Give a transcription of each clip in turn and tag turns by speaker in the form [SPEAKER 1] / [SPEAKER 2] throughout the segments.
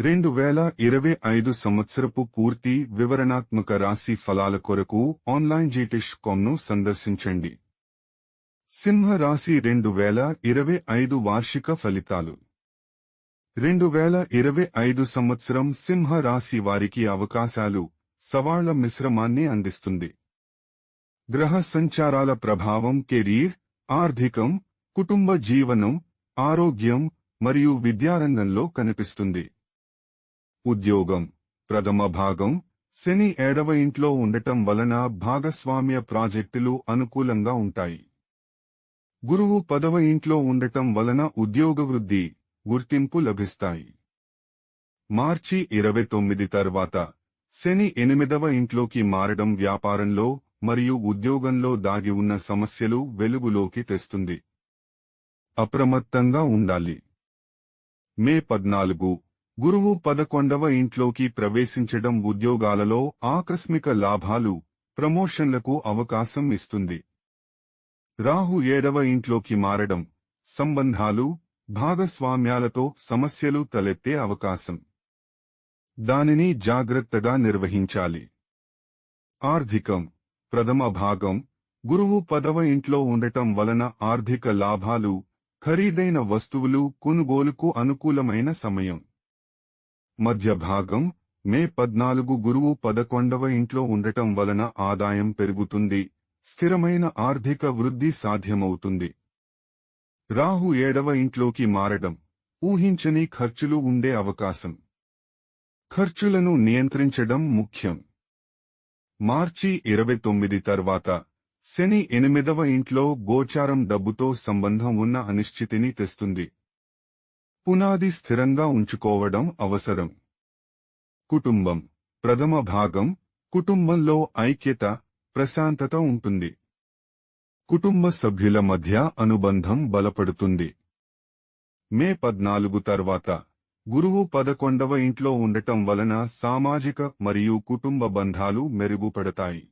[SPEAKER 1] రెండు వేల ఇరవై ఐదు సంవత్సరపు పూర్తి వివరణాత్మక రాశి ఫలాల కొరకు ఆన్లైన్ జీటిష్ కామ్ను సందర్శించండి. సింహ రాశి రెండు వేల ఇరవై ఐదు వార్షిక ఫలితాలు. రెండు వేల ఇరవై ఐదు సంవత్సరం సింహ రాశి వారికి అవకాశాలు సవాళ్ళ మిశ్రమాన్ని అందిస్తుంది. గ్రహ సంచారాల ప్రభావం కెరీర్ ఆర్థికం కుటుంబ జీవనం ఆరోగ్యం మరియు విద్యారంగంలో కనిపిస్తుంది. ఉద్యోగం. ప్రథమ భాగం శని ఏడవ ఇంట్లో ఉండటం వలన భాగస్వామ్య ప్రాజెక్టులు అనుకూలంగా ఉంటాయి. గురువు పదవ ఇంట్లో ఉండటం వలన ఉద్యోగ వృద్ధి గుర్తింపు లభిస్తాయి. మార్చి ఇరవై తొమ్మిది తర్వాత శని ఎనిమిదవ ఇంట్లోకి మారడం వ్యాపారంలో మరియు ఉద్యోగంలో దాగి ఉన్న సమస్యలు వెలుగులోకి తెస్తుంది. అప్రమత్తంగా ఉండాలి. మే పద్నాలుగు గురువు పదకొండవ ఇంట్లోకి ప్రవేశించడం ఉద్యోగాలలో ఆకస్మిక లాభాలు ప్రమోషన్లకు అవకాశం ఇస్తుంది. రాహు ఏడవ ఇంట్లోకి మారడం సంబంధాలు భాగస్వామ్యాలతో సమస్యలు తలెత్తే అవకాశం. దానిని జాగ్రత్తగా నిర్వహించాలి. ఆర్థికం ప్రథమ భాగం గురువు పదవ ఇంట్లో ఉండటం వలన ఆర్థిక లాభాలు ఖరీదైన వస్తువులు కొనుగోలుకు అనుకూలమైన సమయం. మధ్య భాగం మే పద్నాలుగు గురువు పదకొండవ ఇంట్లో ఉండటం వలన ఆదాయం పెరుగుతుంది స్థిరమైన ఆర్థిక వృద్ధి సాధ్యమవుతుంది. రాహు ఏడవ ఇంట్లోకి మారడం ఊహించని ఖర్చులు ఉండే అవకాశం. ఖర్చులను నియంత్రించడం ముఖ్యం. మార్చి ఇరవై తొమ్మిది తర్వాత శని ఎనిమిదవ ఇంట్లో గోచారం డబ్బుతో సంబంధం ఉన్న అనిశ్చితిని తెస్తుంది. పునాది స్థిరంగా ఉంచుకోవడం అవసరం. కుటుంబం. ప్రథమ భాగం. కుటుంబంలో ఐక్యత ప్రశాంతత ఉంటుంది. కుటుంబ సభ్యుల మధ్య అనుబంధం బలపడుతుంది. మే పద్నాలుగు తర్వాత గురువు పదకొండవ ఇంట్లో ఉండటం వలన సామాజిక మరియు కుటుంబ బంధాలు మెరుగుపడతాయి.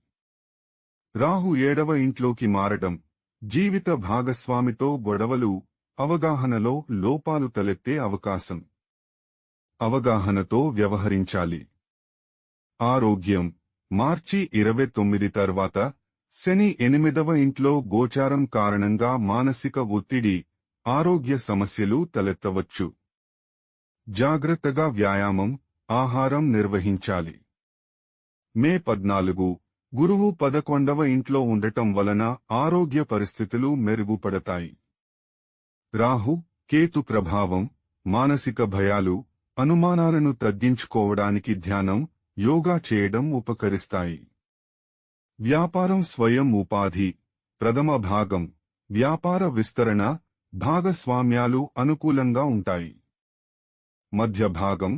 [SPEAKER 1] రాహు ఏడవ ఇంట్లోకి మారటం. జీవిత భాగస్వామితో గొడవలు అవగాహనలో లోపాలు తలెత్తే అవకాశం. అవగాహనతో వ్యవహరించాలి. ఆరోగ్యం. మార్చి ఇరవై తొమ్మిది తర్వాత శని ఎనిమిదవ ఇంట్లో గోచారం కారణంగా మానసిక ఒత్తిడి ఆరోగ్య సమస్యలు తలెత్తవచ్చు. జాగ్రత్తగా వ్యాయామం ఆహారం నిర్వహించాలి. మే పద్నాలుగు గురువు పదకొండవ ఇంట్లో ఉండటం వలన ఆరోగ్య పరిస్థితులు మెరుగుపడతాయి. రాహు కేతు ప్రభావం మానసిక భయాలు అనుమానాలను తగ్గించుకోవడానికి ధ్యానం యోగా చేయడం ఉపకరిస్తాయి. వ్యాపారం స్వయం ఉపాధి ప్రథమ భాగం వ్యాపార విస్తరణ భాగస్వామ్యాలు అనుకూలంగా ఉంటాయి. మధ్య భాగం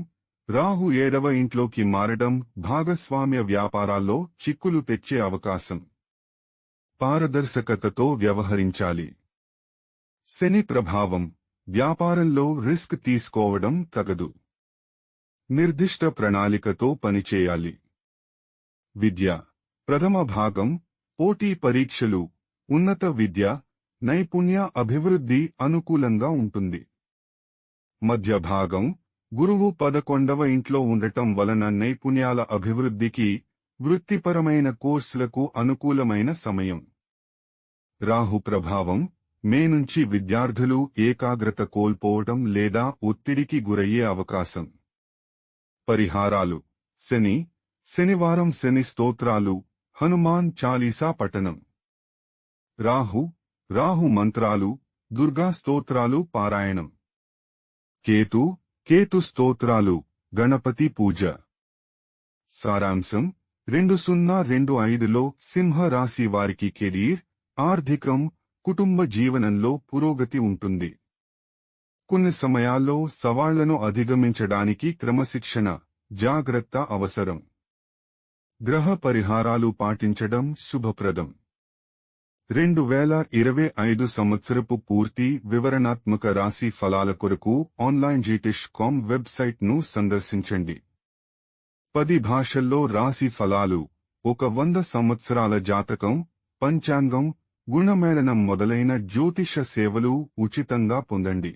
[SPEAKER 1] రాహు ఏడవ ఇంట్లోకి మారడం భాగస్వామ్య వ్యాపారాల్లో చిక్కులు తెచ్చే అవకాశం. పారదర్శకతతో వ్యవహరించాలి. శని ప్రభావం వ్యాపారంలో రిస్క్ తీసుకోవడం తగదు. నిర్దిష్ట ప్రణాళికతో పనిచేయాలి విద్య ప్రథమ భాగం పోటీ పరీక్షలు ఉన్నత విద్య నైపుణ్య అభివృద్ధి అనుకూలంగా ఉంటుంది. మధ్య భాగం గురువు పదకొండవ ఇంట్లో ఉండటం వలన నైపుణ్యాల అభివృద్ధికి వృత్తిపరమైన కోర్సులకు అనుకూలమైన సమయం. రాహు ప్రభావం మే నుంచి విద్యార్థులు ఏకాగ్రత కోల్పోవటం లేదా ఒత్తిడికి గురయ్యే అవకాశం. పరిహారాలు. శని. శనివారం శని స్తోత్రాలు. హనుమాన్ చాలీసా పఠనం. రాహు. రాహు మంత్రాలు. దుర్గా స్తోత్రాలు పారాయణం. కేతు. కేతు స్తోత్రాలు. గణపతి పూజ. సారాంశం. రెండు సున్నా రెండు ఐదులో సింహ రాశి వారికి కెరీర్ ఆర్థికం కుటుంబ జీవనంలో పురోగతి ఉంటుంది. కొన్ని సమయాల్లో సవాళ్ళను అధిగమించడానికి క్రమశిక్షణ జాగ్రత్త అవసరం. గ్రహ పరిహారాలు పాటించడం శుభప్రదం. రెండు వేల ఇరవై ఐదు సంవత్సరపు పూర్తి వివరణాత్మక రాశి ఫలాల కొరకు ఆన్లైన్ జీటిష్ కామ్ వెబ్సైట్ను సందర్శించండి. పది భాషల్లో రాశి ఫలాలు ఒక వంద సంవత్సరాల జాతకం పంచాంగం గుణమేళనం మొదలైన జ్యోతిష సేవలు ఉచితంగా పొందండి.